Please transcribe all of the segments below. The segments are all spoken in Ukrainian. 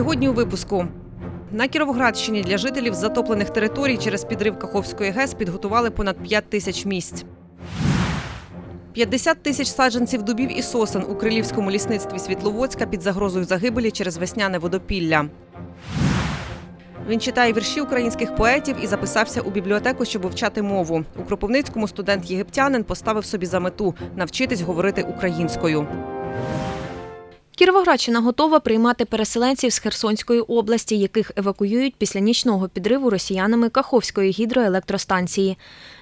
Сьогодні у випуску. На Кіровоградщині для жителів затоплених територій через підрив Каховської ГЕС підготували понад 5 тисяч місць. 50 тисяч саджанців дубів і сосен у Крилівському лісництві Світловодська під загрозою загибелі через весняне водопілля. Він читає вірші українських поетів і записався у бібліотеку, щоб вивчати мову. У Кропивницькому студент-єгиптянин поставив собі за мету навчитись говорити українською. Кіровоградщина готова приймати переселенців з Херсонської області, яких евакуюють після нічного підриву росіянами Каховської гідроелектростанції.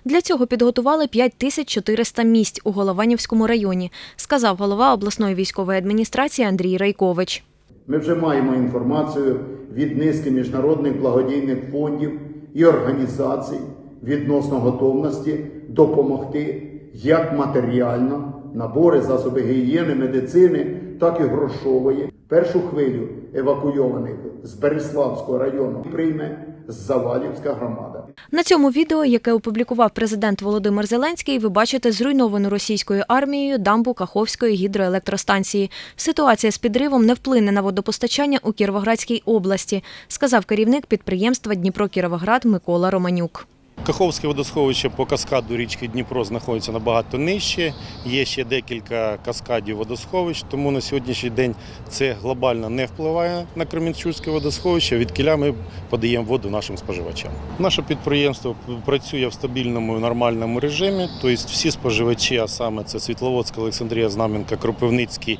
Для цього підготували 5400 місць у Голованівському районі, сказав голова обласної військової адміністрації Андрій Райкович. Ми вже маємо інформацію від низки міжнародних благодійних фондів і організацій відносно готовності допомогти як матеріально, набори, засоби гігієни, медицини, так і грошової. Першу хвилю евакуйованих з Береславського району прийме Завалівська громада. На цьому відео, яке опублікував президент Володимир Зеленський, ви бачите зруйновану російською армією дамбу Каховської гідроелектростанції. Ситуація з підривом не вплине на водопостачання у Кіровоградській області, сказав керівник підприємства Дніпро Кіровоград Микола Романюк. Каховське водосховище по каскаду річки Дніпро знаходиться набагато нижче. Є ще декілька каскадів водосховищ, тому на сьогоднішній день це глобально не впливає на Кременчуцьке водосховище. Від кіля ми подаємо воду нашим споживачам. Наше підприємство працює в стабільному і нормальному режимі. Тобто всі споживачі, а саме це Світловодська, Олександрія, Знам'янка, Кропивницький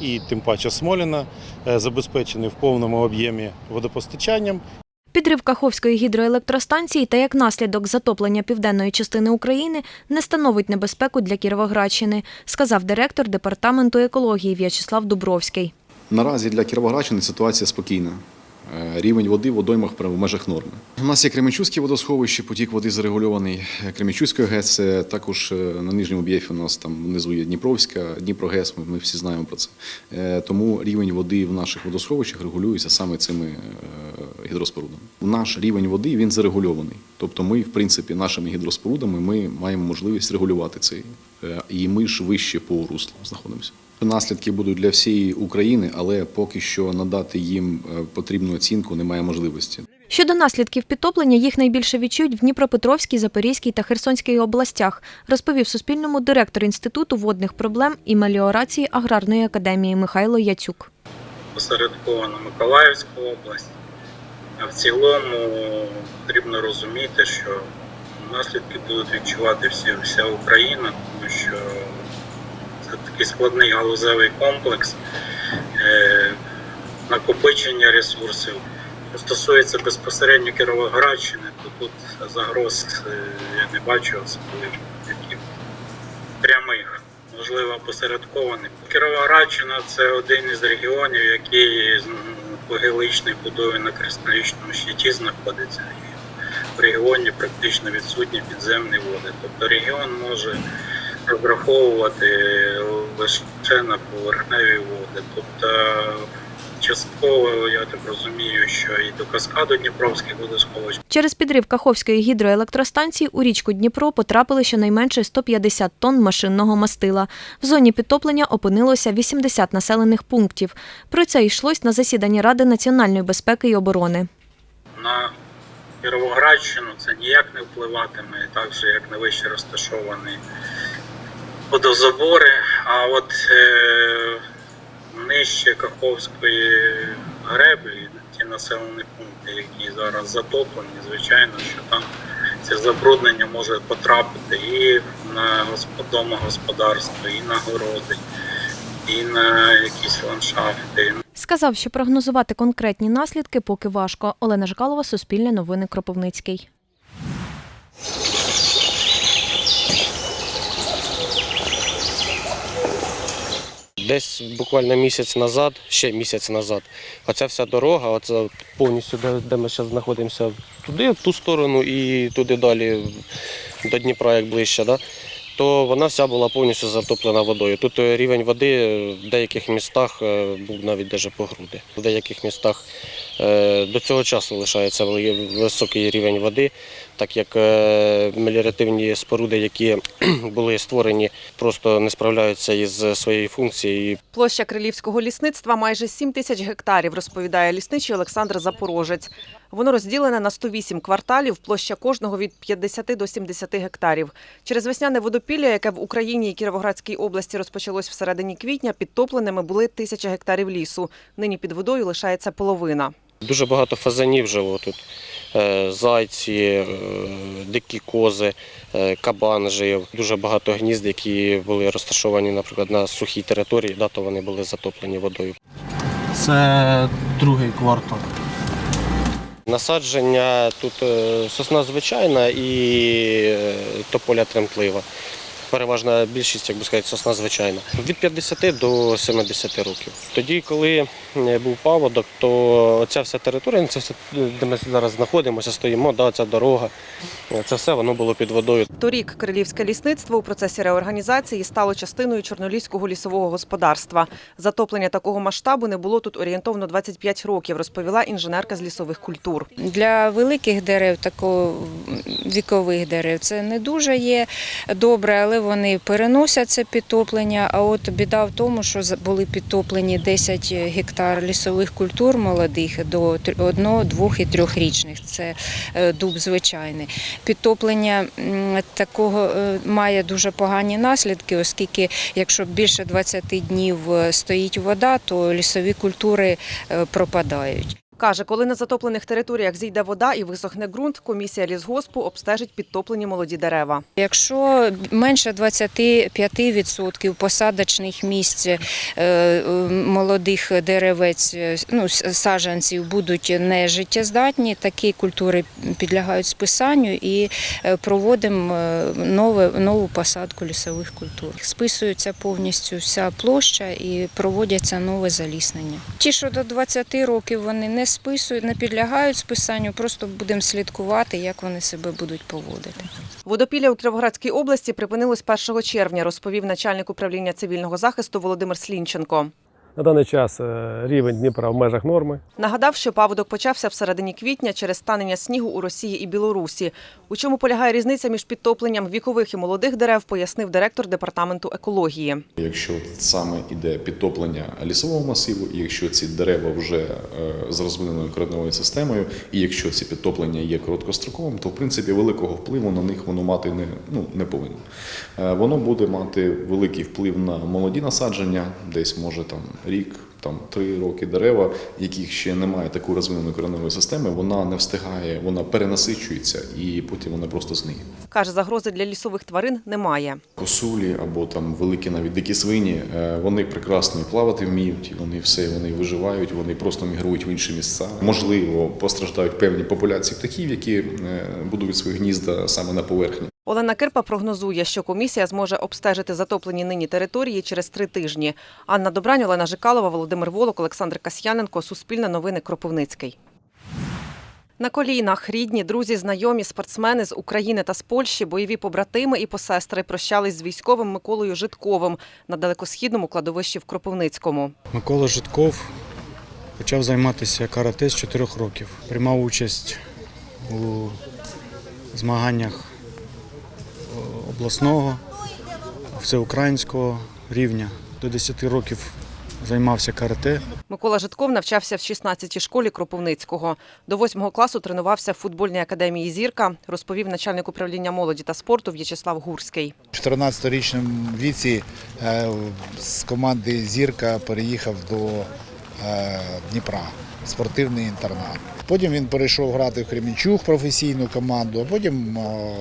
і тим паче Смоліна, е, забезпечені в повному об'ємі водопостачанням. Підрив Каховської гідроелектростанції та як наслідок затоплення південної частини України не становить небезпеку для Кіровоградщини, сказав директор департаменту екології В'ячеслав Дубровський. Наразі для Кіровоградщини ситуація спокійна. Е, Рівень води в водоймах в межах норми. У нас є Кременчуцьке водосховище, потік води зарегульований Кременчуцькою ГЕС. Також е, на нижньому об'єкті у нас там внизу є Дніпровська, Дніпрогес, ми, ми всі знаємо про це. Е, Тому рівень води в наших водосховищах регулюється саме цими гідроспорудами. Наш рівень води він зарегульований. Тобто ми, в принципі, нашими гідроспорудами ми маємо можливість регулювати цей. Е, І ми ж вище по руслу знаходимося. Наслідки будуть для всієї України, але поки що надати їм е, потрібну оцінку немає можливості. Щодо наслідків підтоплення, їх найбільше відчують в Дніпропетровській, Запорізькій та Херсонській областях, розповів Суспільному директор Інституту водних проблем і меліорації Аграрної академії Михайло Яцюк. посередковано Миколаївську область. А в цілому потрібно розуміти, що наслідки будуть відчувати всі, вся Україна, тому що це такий складний галузевий комплекс е, накопичення ресурсів. Стосується безпосередньо Кіровоградщини, то тут загроз е, я не бачу особливих таких прямих, можливо, посередкованих. Кіровоградщина це один із регіонів, який з- по геологічній будові на кристалічному щиті знаходиться. В регіоні практично відсутні підземні води. Тобто регіон може розраховувати лише на поверхневі води. Тобто частково, я так розумію, що і до каскаду Дніпровських водосховищ Через підрив Каховської гідроелектростанції у річку Дніпро потрапили щонайменше 150 тонн машинного мастила. В зоні підтоплення опинилося 80 населених пунктів. Про це йшлось на засіданні Ради національної безпеки і оборони. на Кіровоградщину це ніяк не впливатиме, так же як на вище розташовані водозабори. А от е, нижче Каховської греблі, ті населені пункти, які зараз затоплені, звичайно, що там це забруднення може потрапити і на госпо- домогосподарство, і на городи, і на якісь ландшафти. Сказав, що прогнозувати конкретні наслідки поки важко. Олена Жкалова, Суспільне новини Кропивницький. Десь буквально місяць назад, ще місяць назад, оця вся дорога, оце повністю, де, ми зараз знаходимося, туди, в ту сторону і туди далі, до Дніпра, як ближче, да? То вона вся була повністю затоплена водою. Тут е, рівень води в деяких містах е, був навіть даже по груди. В деяких містах е, до цього часу лишається високий рівень води. Так як е, меліоративні споруди, які були створені, просто не справляються із своєю функцією. Площа Крилівського лісництва майже 7 тисяч гектарів, розповідає лісничий Олександр Запорожець. Воно розділене на 108 кварталів, площа кожного від 50 до 70 гектарів. Через весняне водопілля, яке в Україні і Кіровоградській області розпочалось всередині квітня, підтопленими були тисяча гектарів лісу. Нині під водою лишається половина. Дуже багато фазанів жило тут. Е, Зайці, е, дикі кози, е, кабан жив. Дуже багато гнізд, які були розташовані, наприклад, на сухій території, да, то вони були затоплені водою. Це другий квартал. Насадження тут сосна звичайна і тополя тремтлива. Переважна більшість, як би сказати, сосна звичайна. Від 50 до 70 років. Тоді, коли е, був паводок, то ця вся територія, це все, де ми зараз знаходимося, стоїмо, да, ця дорога, е, це все воно було під водою. Торік Крилівське лісництво у процесі реорганізації стало частиною Чорноліського лісового господарства. Затоплення такого масштабу не було тут орієнтовно 25 років, розповіла інженерка з лісових культур. Для великих дерев, такого вікових дерев, це не дуже є добре, але вони переносять це підтоплення. А от біда в тому, що були підтоплені 10 гектар лісових культур молодих до 1, 2 і 3 річних. Це е, дуб звичайний. Підтоплення такого е, має дуже погані наслідки, оскільки якщо більше 20 днів е, стоїть вода, то лісові культури е, пропадають. Каже, коли на затоплених територіях зійде вода і висохне ґрунт, комісія лісгоспу обстежить підтоплені молоді дерева. Якщо менше 25% посадочних місць е, е, молодих деревець, е, ну, саджанців будуть нежиттєздатні, такі культури підлягають списанню і проводимо нове, нову посадку лісових культур. Списується повністю вся площа і проводяться нове заліснення. Ті, що до 20 років вони не списують, не підлягають списанню, просто будемо слідкувати, як вони себе будуть поводити. Водопілля у Кіровоградській області припинилось 1 червня, розповів начальник управління цивільного захисту Володимир Слінченко. На даний час е, рівень Дніпра в межах норми. Нагадав, що паводок почався в середині квітня через станення снігу у Росії і Білорусі. У чому полягає різниця між підтопленням вікових і молодих дерев, пояснив директор департаменту екології. Якщо саме іде підтоплення лісового масиву, і якщо ці дерева вже е, з розвиненою кореневою системою, і якщо ці підтоплення є короткостроковим, то в принципі великого впливу на них воно мати не, ну, не повинно. Е, Воно буде мати великий вплив на молоді насадження, десь може там рік. Там три роки дерева, яких ще немає такої розвиненої кореневої системи, вона не встигає, вона перенасичується і потім вона просто зниє. Каже, загрози для лісових тварин немає. Косулі або там великі навіть дикі свині, е, вони прекрасно плавати вміють, вони все вони виживають, вони просто мігрують в інші місця. Можливо, постраждають певні популяції птахів, які е, будують свої гнізда саме на поверхні. Олена Кирпа прогнозує, що комісія зможе обстежити затоплені нині території через три тижні. Анна Добрань, Олена Жикалова, Володимир Волок, Олександр Касьяненко. Суспільне новини Кропивницький. На колінах рідні, друзі, знайомі, спортсмени з України та з Польщі, бойові побратими і посестри прощались з військовим Миколою Житковим на далекосхідному кладовищі в Кропивницькому. Микола Житков почав займатися карате з 4 років. Приймав участь у змаганнях обласного, всеукраїнського рівня. До 10 років займався карате. Микола Житков навчався в 16-й школі Кропивницького. До 8 класу тренувався в футбольній академії Зірка, розповів начальник управління молоді та спорту В'ячеслав Гурський. В 14-річному віці е, з команди Зірка переїхав до е, Дніпра, спортивний інтернат. Потім він перейшов грати в Кремінчук професійну команду, а потім е,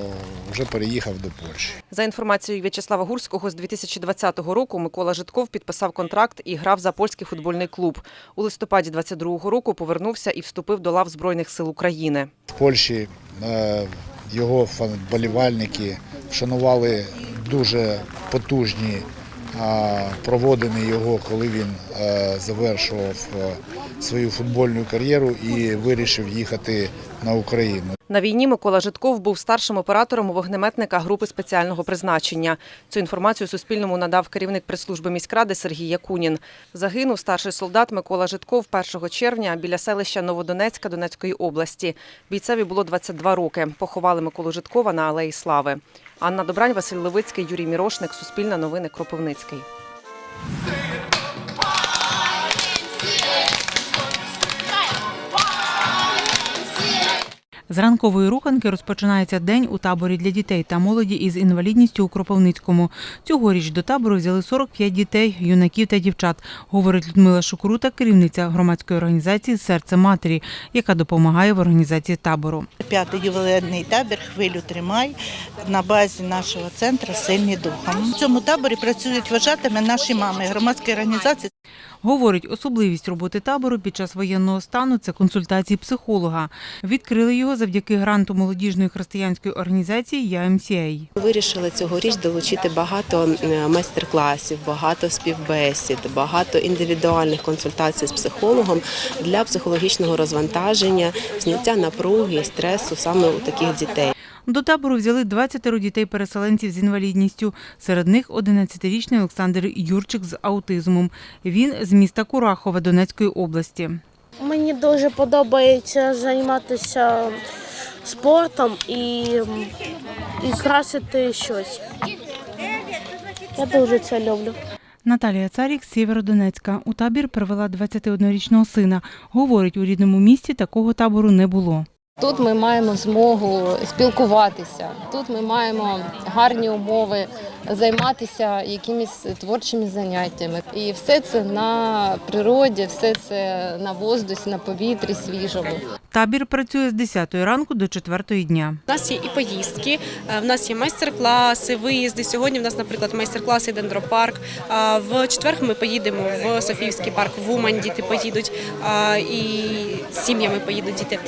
вже переїхав до Польщі. За інформацією В'ячеслава Гурського, з 2020 року Микола Житков підписав контракт і грав за польський футбольний клуб. У листопаді 22 року повернувся і вступив до лав Збройних сил України. В Польщі е, його вболівальники вшанували дуже потужні проводений його, коли він завершував свою футбольну кар'єру і вирішив їхати на Україну. На війні Микола Житков був старшим оператором вогнеметника групи спеціального призначення. Цю інформацію Суспільному надав керівник прес-служби міськради Сергій Якунін. Загинув старший солдат Микола Житков 1 червня біля селища Новодонецька Донецької області. Бійцеві було 22 роки. Поховали Миколу Житкова на Алеї Слави. Анна Добрань, Василь Левицький, Юрій Мірошник, Суспільне новини, Кропивницький. З ранкової руханки розпочинається день у таборі для дітей та молоді із інвалідністю у Кропивницькому. Цьогоріч до табору взяли 45 дітей, юнаків та дівчат, говорить Людмила Шукрута, керівниця громадської організації Серце матері, яка допомагає в організації табору. П'ятий ювілейний табір Хвилю тримай на базі нашого центру Сильні духом. В цьому таборі працюють вважатими наші мами громадської організації. Говорить, особливість роботи табору під час воєнного стану це консультації психолога. Відкрили його завдяки гранту молодіжної християнської організації ЯМСІА. Вирішили цьогоріч долучити багато е, майстер-класів, багато співбесід, багато індивідуальних консультацій з психологом для психологічного розвантаження, зняття напруги і стресу саме у таких дітей. До табору взяли 20 дітей-переселенців з інвалідністю. Серед них 11-річний Олександр Юрчик з аутизмом. Він з міста Курахова Донецької області. Мені дуже подобається займатися спортом і, і красити щось. Я дуже це люблю. Наталія Царік з Сєвєродонецька. У табір привела 21-річного сина. Говорить, у рідному місті такого табору не було. Тут ми маємо змогу спілкуватися. Тут ми маємо гарні умови займатися якимись творчими заняттями. І все це на природі, все це на воздусі, на повітрі свіжому. Табір працює з 10 ранку до 4 дня. У нас є і поїздки, е, в нас є майстер-класи, виїзди. Сьогодні в нас, наприклад, майстер-класи дендропарк. В четвер ми поїдемо в Софіївський парк, в Умань діти поїдуть і з сім'ями поїдуть діти.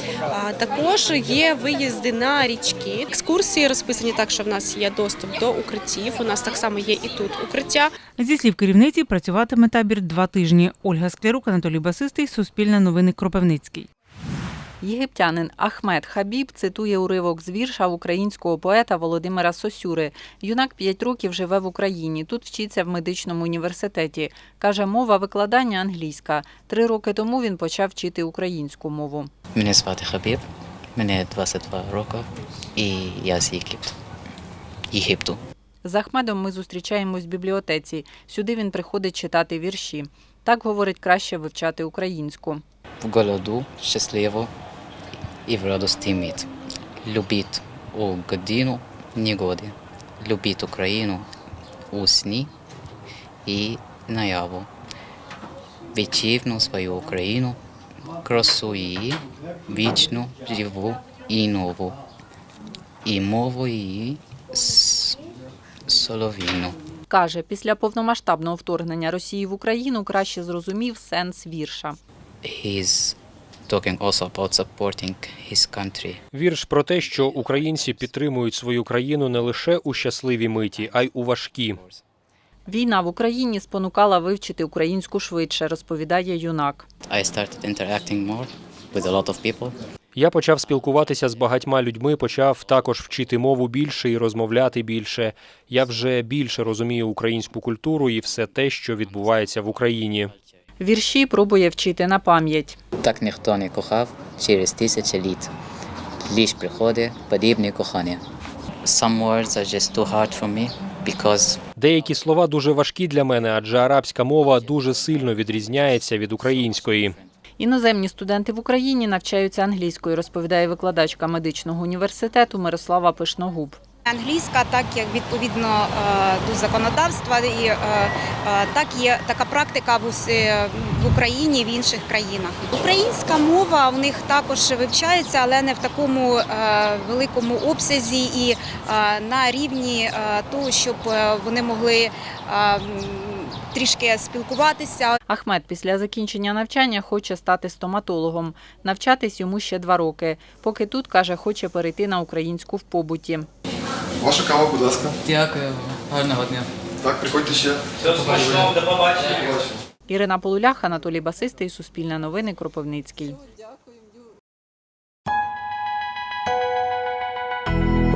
Також є виїзди на річки. Екскурсії розписані так, що в нас є доступ до укриттів. У нас так само є і тут укриття. Зі слів керівниці, працюватиме табір два тижні. Ольга Склярук, Анатолій Басистий, Суспільне новини Кропивницький. Єгиптянин Ахмед Хабіб цитує уривок з вірша українського поета Володимира Сосюри. Юнак 5 років живе в Україні. Тут вчиться в медичному університеті. Каже, мова викладання англійська. Три роки тому він почав вчити українську мову. Мене звати Хабіб, мені 22 роки і я з Єгипту. Єгипту. З Ахмедом ми зустрічаємось в бібліотеці. Сюди він приходить читати вірші. Так говорить краще вивчати українську. В голоду щасливо і в радості мить. Любіть у годину негоди. Любіть Україну у сні і наяву. Вітчивну свою Україну, красу її, вічну, живу і нову. І мову її солов'їну. Каже, після повномасштабного вторгнення Росії в Україну краще зрозумів сенс вірша. He's talking also about supporting his country. Вірш про те, що українці підтримують свою країну не лише у щасливі миті, а й у важкі. Війна в Україні спонукала вивчити українську швидше, розповідає юнак. Я почав спілкуватися з багатьма людьми, почав також вчити мову більше і розмовляти більше. Я вже більше розумію українську культуру і все те, що відбувається в Україні. Вірші пробує вчити на пам'ять. Так ніхто не кохав через тисячі літ. Ліж приходить подібне кохання. Some words are just too hard for me because Деякі слова дуже важкі для мене, адже арабська мова дуже сильно відрізняється від української. Іноземні студенти в Україні навчаються англійською, розповідає викладачка медичного університету Мирослава Пишногуб. Англійська, так як відповідно е, до законодавства, і е, е, так є така практика в в Україні в інших країнах. Українська мова в них також вивчається, але не в такому великому обсязі і на рівні того, щоб вони могли трішки спілкуватися. Ахмед після закінчення навчання хоче стати стоматологом. Навчатись йому ще два роки. Поки тут каже, хоче перейти на українську в побуті. Ваша кава, будь ласка. Дякую, гарного дня. Так, приходьте ще. Все, смачного, до побачення. Ірина Полулях, Анатолій Басистий, Суспільне новини, Кропивницький.